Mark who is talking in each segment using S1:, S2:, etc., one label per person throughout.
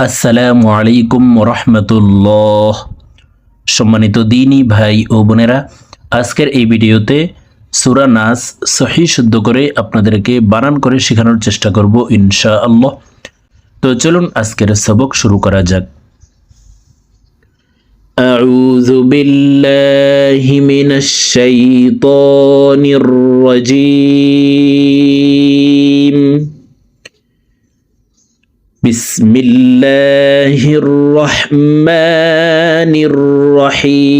S1: আসসালামু আলাইকুম রহমতুল্লাহ সম্মানিত দিনী ভাই ও বোনেরা আজকের এই ভিডিওতে সুরা নাস সহি শুদ্ধ করে আপনাদেরকে বানান করে শেখানোর চেষ্টা করব ইনশা আল্লাহ তো চলুন আজকের সবক শুরু করা যাক أعوذ بالله من الشيطان الرجيم بسم الله الرحمن الرحيم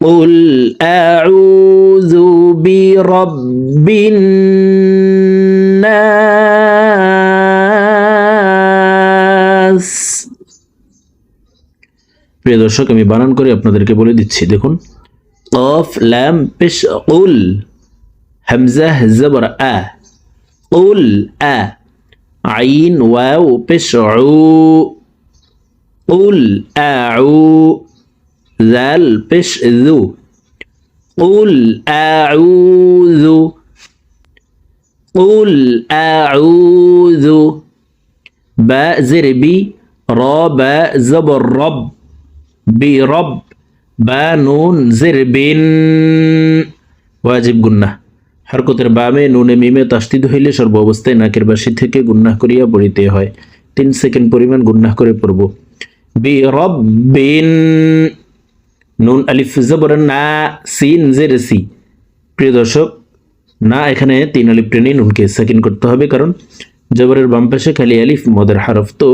S1: قل أعوذ برب الناس প্রিয় দর্শক আমি বানান করে আপনাদেরকে বলে দিচ্ছি দেখুন قاف لام بش قل. همزة زبر أ. قل أ. عين واو بش عو. قل أعو ذال بش ذو. قل أعوذ قل أعوذ باء زربي را باء زبر رب. برب বা নুন জের বিন ওয়াজিব গুন্না হরকতের বামে নুনে মিমে তাস্তিদ হইলে সর্ব অবস্থায় নাকের বাসি থেকে গুন্নাহ করিয়া পড়িতে হয়। তিন সেকেন্ড পরিমাণ গুন্নাহ করে পড়ব। বি রব বিন নুন, আলিফ, জবর, না, সিন, জের, সি। প্রিয় দর্শক, না, এখানে তিন আলিফ টেনে নুনকে সেকেন্ড করতে হবে কারণ জবরের বাম পাশে খালি আলিফ, মদের হারফ। তো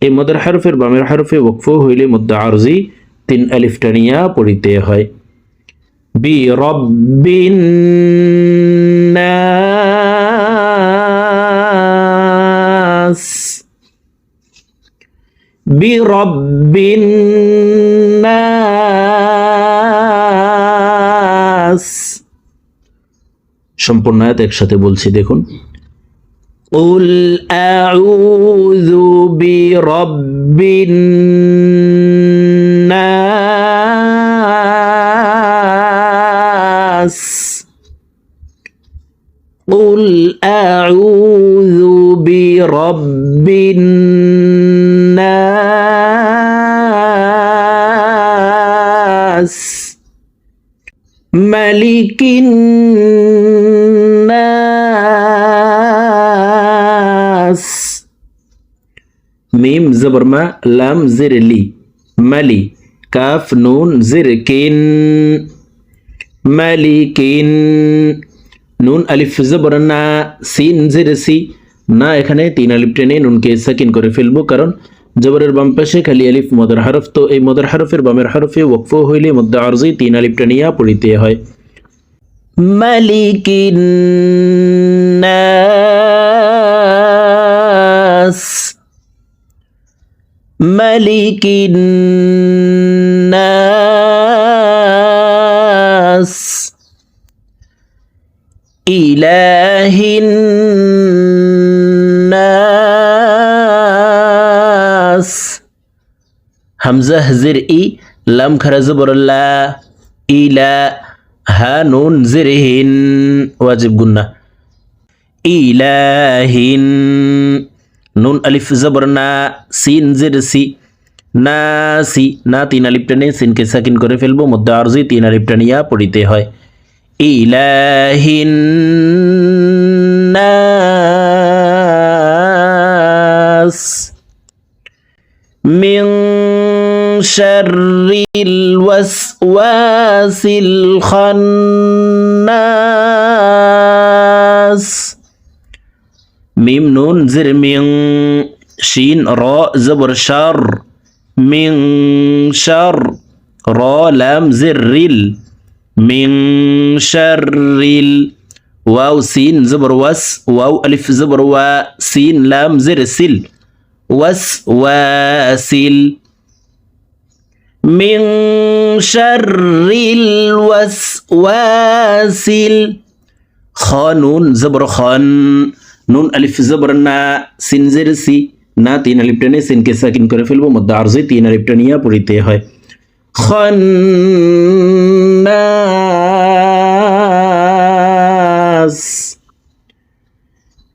S1: এই মদের হারফের বামের হারফে ওকফ হইলে মদ্দা আরজি তিন আলিফ টানিয়া পড়িতে হয় বি রব্বিন নাস বি রব্বিন নাস সম্পূর্ণ আয়াত একসাথে বলছি দেখুন قل أعوذ برب الناس قل أعوذ برب الناس. ملك الناس. ميم زبر ما لام زر لي. ملي كاف نون زر كين. ملك নুন আলিফ জবর না, সিন জির সি না এখানে তিন আলিফ টেনে নুনকে সাকিন করে ফেলব, কারণ জবরের বাম পাশে খালি আলিফ, মদর হরফ, তো এই মদর হরফের বামের হরফে ওকফ হইলে মধ্য আরজি তিন আলিফ টানিয়া পড়িতে হয়। মালিকিন নাস। ملك الناس إله الناس همزة زر إي لم خرزبر الله إلى هانون زرهن واجب قلنا إله নুন আলিফ জবর না সিন জির সি না সি না তিন আলিফ টেনে সিনকে সাকিন করে ফেলবো মধ্যে আরজি তিন আলিফ টানিয়া পড়িতে হয় إله الناس من شر الوسواس الخناس ميم نون زر من شين راء زبر شر من شر را لام زر ريل মিং শারিল ওয়াও সিন জবর ওয়াস ওয়াও আলিফ জবর ওয়া সিন লাম জের সিল ওয়াস ওয়াসিল মিং শারিল ওয়াস ওয়াসিল খ নুন জবর খন নুন আলিফ জবর না সিন জের না তিন আলিফটা নিয়ে সিনকে সাকিন করে ফেলব মধ্যে আরজে তিন আলিফটা পড়িতে হয় خناس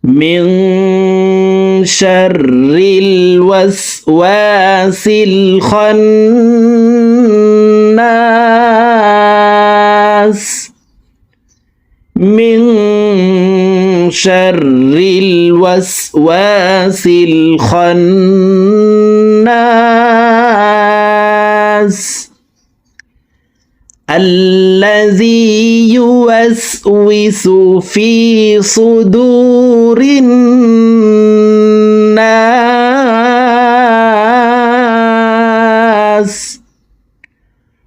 S1: من شر الوسواس الخناس من شر الوسواس الخناس الذي يوسوس في صدور الناس.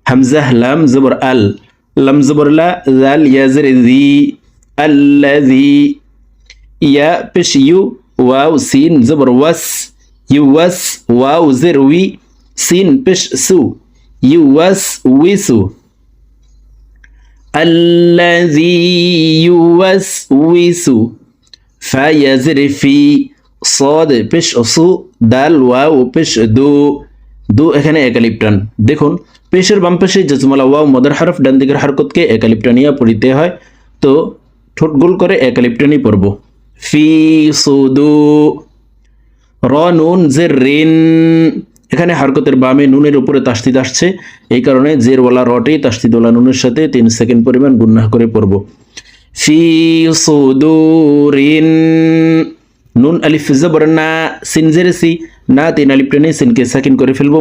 S1: همزة لم زبر ال. لم زبر لا ذال يزر ذي الذي يا بش يو واو سين زبر وس يوس واو زروي سين بش سو يوس ويسو الذي يوسوس فيزر في صاد পেশ অসু দাল ওয়াও পেশ দু দু এখানে একালিপ্টান দেখুন পেশের বাম পাশে জজমালা ওয়াও মদার হরফ ডান দিকের হরকতকে একালিপ্টানিয়া পড়িতে হয় তো ঠোঁট গোল করে একালিপ্টানি পড়ব ফি সুদু র নুন জের রিন এখানে হারকতের বামে নুনের উপরে তাস্তিদ আসছে। এই কারণে জেরওয়ালা রটি তাস্তিদওয়ালা নুনের সাথে তিন সেকেন্ড পরিমাণ গুন্নাহ করে পড়ব। ফি সুদুরিন, নুন আলিফ জবর, না সিন জের সি, না তিন আলিফ টেনে সিনকে সাকিন করে ফেলব।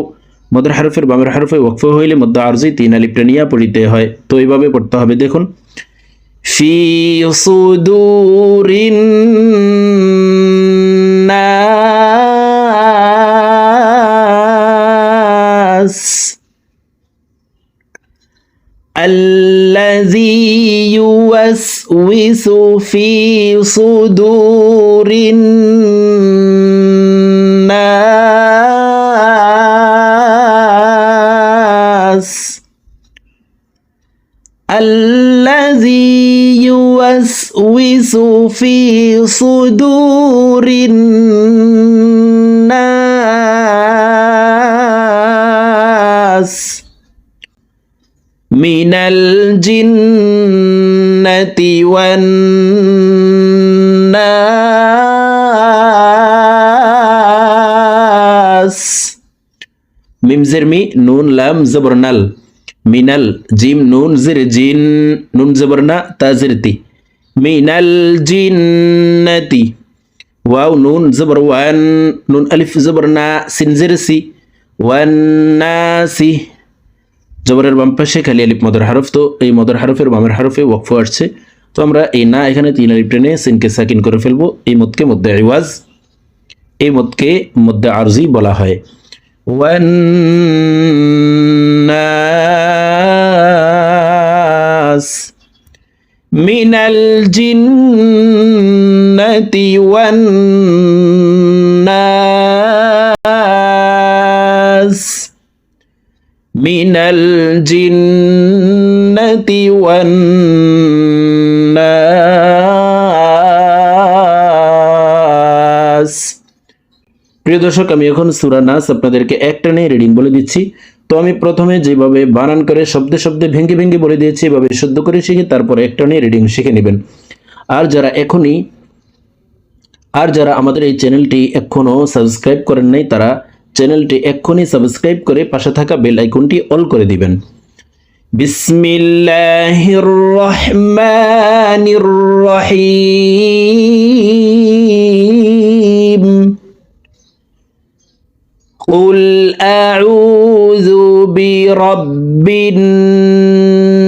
S1: মদর হারফের বামের হারফে ওয়াকফ হইলে মধ্য আরজি তিন আলিফ টেনিয়া পড়িতে হয়। তো এইভাবে পড়তে হবে, দেখুন। ফি সুদুরিন الذي يوسوس في صدور الناس. الذي يوسوس في صدور الناس. من الجنة والناس মিম জের মি নুন লাম জবর নাল মিনাল জিম নুন জির জিন নুন জবর না তাজির তি মিনাল জিন্নতি ওয়াও নুন জবর ওয়ান নুন আলিফ জবর না সিন জির সি ওয়ান্নাসি জবরের বাম পাশে খালি আলিফ মদর হারফ তো এই মদর হারফের বামের হারফে ওয়াকফ আসছে তো আমরা এই না এখানে তিন আলিফ টেনে সিনকে সাকিন করে ফেলবো এই মদকে মধ্যে আইওয়াজ এই মদকে মধ্যে আরজি বলা হয় ওয়ান্নাস من الجنة والناس الجنة والناس প্রিয় দর্শক আমি এখন সুরা নাস আপনাদেরকে একটা নিয়ে রিডিং বলে দিচ্ছি তো আমি প্রথমে যেভাবে বানান করে শব্দে শব্দে ভেঙ্গে ভেঙ্গে বলে দিয়েছি এভাবে শুদ্ধ করে শিখে তারপরে একটা নিয়ে রিডিং শিখে নেবেন আর যারা এখনই আর যারা আমাদের এই চ্যানেলটি এখনও সাবস্ক্রাইব করেন নাই তারা চ্যানেলটি এক্ষুনি সাবস্ক্রাইব করে পাশে থাকা বেল আইকনটি অল করে দিবেন বিসমিল্লাহির রহমানির রহিম قل أعوذ برب الناس